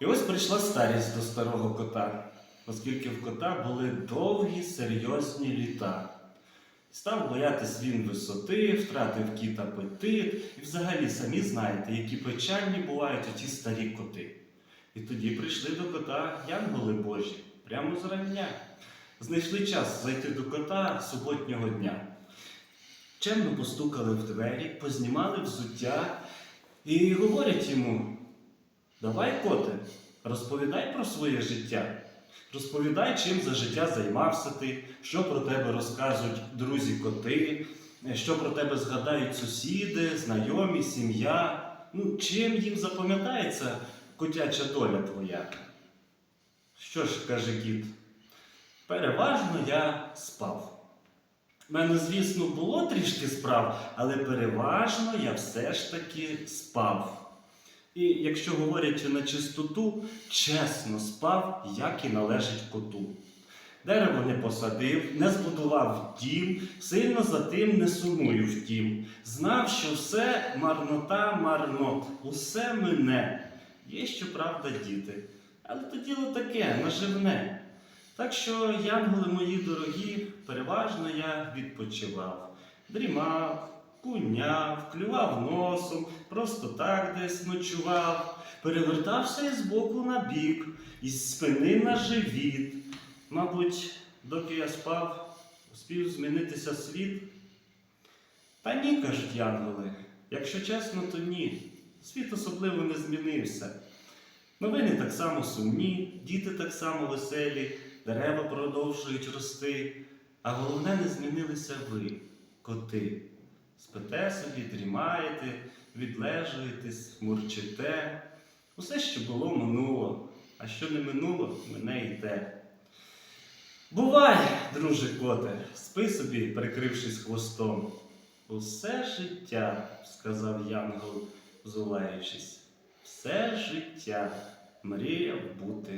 І ось прийшла старість до старого кота, оскільки в кота були довгі серйозні літа. Став боятись він висоти, втратив кіт апетит, і взагалі самі знаєте, які печальні бувають оті старі коти. І тоді прийшли до кота янголи Божі, прямо зрання. Знайшли час зайти до кота суботнього дня. Чемно постукали в двері, познімали взуття і говорять йому: Давай, коте, розповідай про своє життя. Розповідай, чим за життя займався ти, що про тебе розкажуть друзі-коти, що про тебе згадають сусіди, знайомі, сім'я. Ну, чим їм запам'ятається котяча доля твоя? Що ж, каже кіт, переважно я спав. У мене, звісно, було трішки справ, але переважно я все ж таки спав. І якщо говорячи на чистоту, чесно спав, як і належить коту. Дерево не посадив, не збудував дім, сильно за тим не сумую втім. Знав, що все марнота марнот, усе мене. Є, щоправда, діти, але то діло таке, наживне. Так що, янголи мої дорогі, переважно я відпочивав, дрімав, куняв, клював носом, просто так десь ночував, перевертався із боку на бік, із спини на живіт. Мабуть, доки я спав, успів змінитися світ. Та ні, кажуть янголи, якщо чесно, то ні. Світ особливо не змінився. Новини так само сумні, діти так само веселі, дерева продовжують рости. А головне, не змінилися ви, коти. Спите собі, дрімаєте, відлежуєтесь, мурчите. Усе, що було, минуло, а що не минуло, мене і те. Бувай, друже коте, спи собі, прикрившись хвостом. Усе життя, сказав Янгол, зулаючись, все життя мріяв бути.